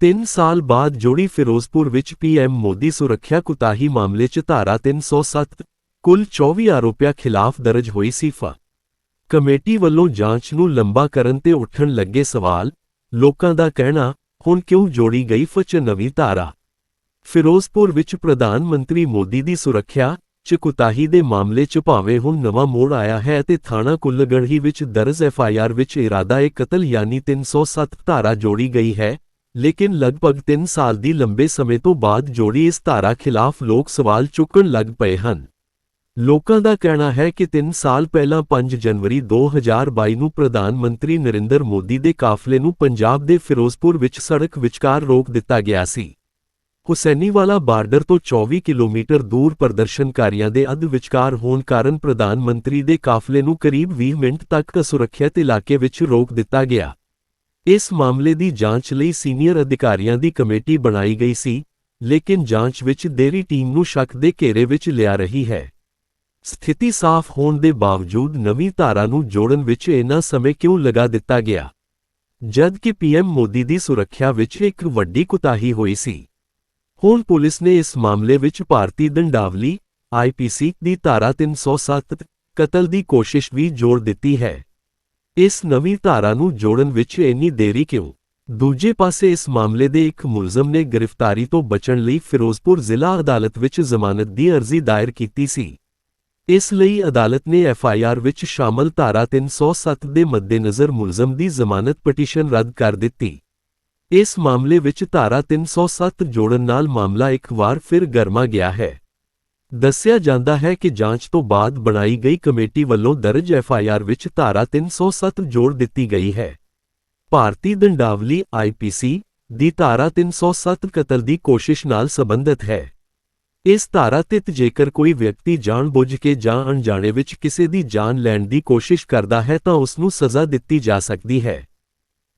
3 ਸਾਲ ਬਾਅਦ ਜੋੜੀ ਫਿਰੋਜ਼ਪੁਰ ਵਿੱਚ ਪੀਐਮ ਮੋਦੀ ਸੁਰੱਖਿਆ ਕੁਤਾਹੀ ਮਾਮਲੇ 'ਚ ਧਾਰਾ 307 ਕੁੱਲ 24 ਆਰੋਪੀਆਂ ਖਿਲਾਫ ਦਰਜ ਹੋਈ ਸੀਫਾ। ਕਮੇਟੀ ਵੱਲੋਂ ਜਾਂਚ ਨੂੰ ਲੰਬਾ ਕਰਨ ਤੇ ਉੱਠਣ ਲੱਗੇ ਸਵਾਲ, ਲੋਕਾਂ ਦਾ ਕਹਿਣਾ, ਹੁਣ ਕਿਉਂ ਜੋੜੀ ਗਈ ਫਚ ਨਵੀਂ ਧਾਰਾ? ਫਿਰੋਜ਼ਪੁਰ ਵਿੱਚ ਪ੍ਰਧਾਨ ਮੰਤਰੀ ਮੋਦੀ ਦੀ ਸੁਰੱਖਿਆ ਚ ਕੁਤਾਹੀ ਦੇ ਮਾਮਲੇ 'ਚ ਭਾਵੇਂ ਹੁਣ ਨਵਾਂ ਮੋੜ ਆਇਆ ਹੈ ਤੇ ਥਾਣਾ ਕੁੱਲਗੜ੍ਹੀ ਵਿੱਚ ਦਰਜ ਐਫਆਈਆਰ ਵਿੱਚ ਇਰਾਦਾ ਏ ਕਤਲ ਯਾਨੀ 307 ਧਾਰਾ ਜੋੜੀ ਗਈ ਹੈ ਲੇਕਿਨ ਲਗਭਗ 3 ਸਾਲ ਦੀ ਲੰਬੇ ਸਮੇਂ ਤੋਂ ਬਾਅਦ ਜੋੜੀ ਇਸ ਧਾਰਾ ਖਿਲਾਫ ਲੋਕ ਸਵਾਲ ਚੁੱਕਣ ਲੱਗ ਪਏ ਹਨ। ਲੋਕਾਂ ਦਾ ਕਹਿਣਾ ਹੈ ਕਿ 3 ਸਾਲ ਪਹਿਲਾਂ 5 ਜਨਵਰੀ 2022 ਨੂੰ ਪ੍ਰਧਾਨ ਮੰਤਰੀ ਨਰਿੰਦਰ ਮੋਦੀ ਦੇ ਕਾਫਲੇ ਨੂੰ ਪੰਜਾਬ ਦੇ ਫਿਰੋਜ਼ਪੁਰ ਵਿੱਚ ਸੜਕ ਵਿਚਕਾਰ ਰੋਕ ਦਿੱਤਾ ਗਿਆ ਸੀ। ਹੁਸੈਨੀਵਾਲਾ ਬਾਰਡਰ ਤੋਂ 24 ਕਿਲੋਮੀਟਰ ਦੂਰ ਪ੍ਰਦਰਸ਼ਨਕਾਰੀਆਂ ਦੇ ਅੱਧ ਵਿਚਕਾਰ ਹੋਣ ਕਾਰਨ ਪ੍ਰਧਾਨ ਮੰਤਰੀ ਦੇ ਕਾਫਲੇ ਨੂੰ ਕਰੀਬ 20 ਮਿੰਟ ਤੱਕ ਅਸੁਰੱਖਿਅਤ ਇਲਾਕੇ ਵਿੱਚ ਰੋਕ ਦਿੱਤਾ ਗਿਆ। ਇਸ ਮਾਮਲੇ ਦੀ ਜਾਂਚ ਲਈ ਸੀਨੀਅਰ ਅਧਿਕਾਰੀਆਂ ਦੀ ਕਮੇਟੀ ਬਣਾਈ ਗਈ ਸੀ, ਲੇਕਿਨ ਜਾਂਚ ਵਿੱਚ ਦੇਰੀ ਟੀਮ ਨੂੰ ਸ਼ੱਕ ਦੇ ਘੇਰੇ ਵਿੱਚ ਲਿਆ ਰਹੀ ਹੈ। ਸਥਿਤੀ ਸਾਫ਼ ਹੋਣ ਦੇ ਬਾਵਜੂਦ ਨਵੀਂ ਧਾਰਾ ਨੂੰ ਜੋੜਨ ਵਿੱਚ ਇੰਨਾ ਸਮੇਂ ਕਿਉਂ ਲਗਾ ਦਿੱਤਾ ਗਿਆ? ਜਦ ਕਿ ਪੀਐਮ ਮੋਦੀ ਦੀ ਸੁਰੱਖਿਆ ਵਿੱਚ ਇੱਕ ਵੱਡੀ ਕੁਤਾਹੀ ਹੋਈ ਸੀ। ਹੁਣ ਪੁਲਿਸ ਨੇ ਇਸ ਮਾਮਲੇ ਵਿੱਚ ਭਾਰਤੀ ਦੰਡਾਵਲੀ ਆਈਪੀਸੀ ਦੀ ਧਾਰਾ 307 ਕਤਲ ਦੀ ਕੋਸ਼ਿਸ਼ ਵੀ ਜੋੜ ਦਿੱਤੀ ਹੈ। ਇਸ ਨਵੀਂ ਧਾਰਾ ਨੂੰ ਜੋੜਨ ਵਿੱਚ ਇੰਨੀ ਦੇਰੀ ਕਿਉਂ? ਦੂਜੇ ਪਾਸੇ ਇਸ ਮਾਮਲੇ ਦੇ ਇੱਕ ਮੁਲਜ਼ਮ ਨੇ ਗ੍ਰਿਫਤਾਰੀ ਤੋਂ ਬਚਣ ਲਈ ਫਿਰੋਜ਼ਪੁਰ ਜ਼ਿਲ੍ਹਾ ਅਦਾਲਤ ਵਿੱਚ ਜ਼ਮਾਨਤ ਦੀ ਅਰਜ਼ੀ ਦਾਇਰ ਕੀਤੀ ਸੀ। ਇਸ ਲਈ ਅਦਾਲਤ ਨੇ ਐਫਆਈਆਰ ਵਿੱਚ ਸ਼ਾਮਲ ਧਾਰਾ 307 ਦੇ ਮੱਦੇਨਜ਼ਰ ਮੁਲਜ਼ਮ ਦੀ ਜ਼ਮਾਨਤ ਪਟੀਸ਼ਨ ਰੱਦ ਕਰ ਦਿੱਤੀ। ਇਸ ਮਾਮਲੇ ਵਿੱਚ ਧਾਰਾ 307 ਜੋੜਨ ਨਾਲ ਮਾਮਲਾ ਇੱਕ ਵਾਰ ਫਿਰ ਗਰਮਾ ਗਿਆ ਹੈ। ਦੱਸਿਆ ਜਾਂਦਾ ਹੈ ਕਿ ਜਾਂਚ ਤੋਂ ਬਾਅਦ ਬਣਾਈ ਗਈ ਕਮੇਟੀ ਵੱਲੋਂ ਦਰਜ ਐਫਆਈਆਰ ਵਿੱਚ ਧਾਰਾ 307 ਜੋੜ ਦਿੱਤੀ ਗਈ ਹੈ। ਭਾਰਤੀ ਦੰਡਾਵਲੀ ਆਈਪੀਸੀ ਦੀ ਧਾਰਾ 307 ਕਤਲ ਦੀ ਕੋਸ਼ਿਸ਼ ਨਾਲ ਸੰਬੰਧਿਤ ਹੈ। ਇਸ ਧਾਰਾ ਤਹਿਤ ਜੇਕਰ ਕੋਈ ਵਿਅਕਤੀ ਜਾਣਬੁੱਝ ਕੇ ਜਾਂ ਅਣਜਾਣੇ ਵਿੱਚ ਕਿਸੇ ਦੀ ਜਾਨ ਲੈਣ ਦੀ ਕੋਸ਼ਿਸ਼ ਕਰਦਾ ਹੈ ਤਾਂ ਉਸ ਨੂੰ ਸਜ਼ਾ ਦਿੱਤੀ ਜਾ ਸਕਦੀ ਹੈ।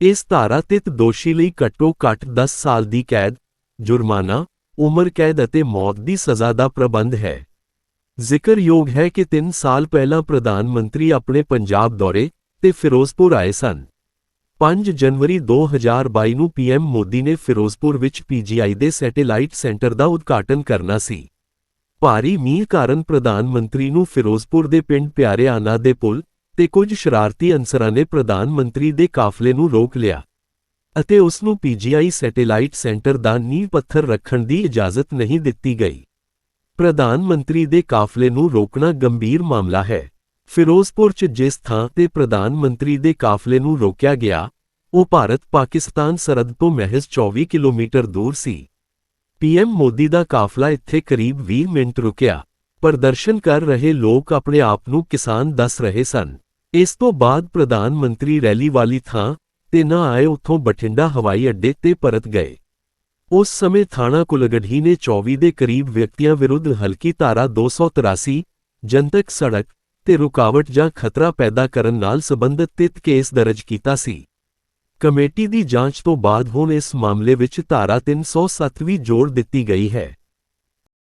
ਇਸ ਧਾਰਾ ਤਹਿਤ ਦੋਸ਼ੀ ਲਈ ਘੱਟੋ ਘੱਟ 10 ਸਾਲ ਦੀ ਕੈਦ, ਜੁਰਮਾਨਾ ਉਮਰ ਕੈਦ ਅਤੇ ਮੌਤ ਦੀ ਸਜ਼ਾ ਦਾ ਪ੍ਰਬੰਧ ਹੈ। ਜ਼ਿਕਰਯੋਗ ਹੈ ਕਿ 3 ਸਾਲ ਪਹਿਲਾਂ ਪ੍ਰਧਾਨ ਮੰਤਰੀ ਆਪਣੇ ਪੰਜਾਬ ਦੌਰੇ ਤੇ ਫਿਰੋਜ਼ਪੁਰ ਆਏ ਸਨ। 5 ਜਨਵਰੀ 2022 ਨੂੰ ਪੀਐਮ ਮੋਦੀ ਨੇ ਫਿਰੋਜ਼ਪੁਰ ਵਿੱਚ ਪੀਜੀਆਈ ਦੇ ਸੈਟੇਲਾਈਟ ਸੈਂਟਰ ਦਾ ਉਦਘਾਟਨ ਕਰਨਾ ਸੀ। ਭਾਰੀ ਮੀਂਹ ਕਾਰਨ ਪ੍ਰਧਾਨ ਮੰਤਰੀ ਨੂੰ ਫਿਰੋਜ਼ਪੁਰ ਦੇ ਪਿੰਡ ਪਿਆਰਿਆਨਾ ਦੇ ਪੁਲ ਤੇ ਕੁਝ ਸ਼ਰਾਰਤੀ ਅਨਸਰਾਂ ਨੇ ਪ੍ਰਧਾਨ ਮੰਤਰੀ ਦੇ ਕਾਫਲੇ ਨੂੰ ਰੋਕ ਲਿਆ। ਅਤੇ ਉਸ ਨੂੰ ਪੀਜੀਆਈ ਸੈਟੇਲਾਈਟ ਸੈਂਟਰ ਦਾ ਨੀਂਹ ਪੱਥਰ ਰੱਖਣ ਦੀ ਇਜਾਜ਼ਤ ਨਹੀਂ ਦਿੱਤੀ ਗਈ। ਪ੍ਰਧਾਨ ਮੰਤਰੀ ਦੇ ਕਾਫਲੇ ਨੂੰ ਰੋਕਣਾ ਗੰਭੀਰ ਮਾਮਲਾ ਹੈ। ਫਿਰੋਜ਼ਪੁਰ 'ਚ ਜਿਸ ਥਾਂ ਤੇ ਪ੍ਰਧਾਨ ਮੰਤਰੀ ਦੇ ਕਾਫਲੇ ਨੂੰ ਰੋਕਿਆ ਗਿਆ, ਉਹ ਭਾਰਤ-ਪਾਕਿਸਤਾਨ ਸਰਹੱਦ ਤੋਂ ਮਹਿਜ਼ 24 ਕਿਲੋਮੀਟਰ ਦੂਰ ਸੀ। ਪੀਐਮ ਮੋਦੀ ਦਾ ਕਾਫਲਾ ਇੱਥੇ ਕਰੀਬ 20 ਮਿੰਟ ਰੁਕਿਆ। ਪ੍ਰਦਰਸ਼ਨ ਕਰ ਰਹੇ ਲੋਕ ਆਪਣੇ ਆਪ ਨੂੰ ਕਿਸਾਨ ਦੱਸ ਰਹੇ ਸਨ। ਇਸ ਤੋਂ ਬਾਅਦ ਪ੍ਰਧਾਨ ਮੰਤਰੀ ਰੈਲੀ ਵਾਲੀ ਥਾਂ ਤੇ ਨਾ ਆਏ ਉੱਥੋਂ ਬਠਿੰਡਾ ਹਵਾਈ ਅੱਡੇ ਤੇ ਪਰਤ ਗਏ। ਉਸ ਸਮੇਂ ਥਾਣਾ ਕੁਲਗੜ੍ਹੀ ਨੇ 24 ਦੇ ਕਰੀਬ ਵਿਅਕਤੀਆਂ ਵਿਰੁੱਧ ਹਲਕੀ ਧਾਰਾ 283 ਜਨਤਕ ਸੜਕ ਤੇ ਰੁਕਾਵਟ ਜਾਂ ਖਤਰਾ ਪੈਦਾ ਕਰਨ ਨਾਲ ਸੰਬੰਧਿਤ ਤਿਤ ਕੇਸ ਦਰਜ ਕੀਤਾ ਸੀ। ਕਮੇਟੀ ਦੀ ਜਾਂਚ ਤੋਂ ਬਾਅਦ ਹੁਣ ਇਸ ਮਾਮਲੇ ਵਿੱਚ ਧਾਰਾ 307 ਵੀ ਜੋੜ ਦਿੱਤੀ ਗਈ ਹੈ।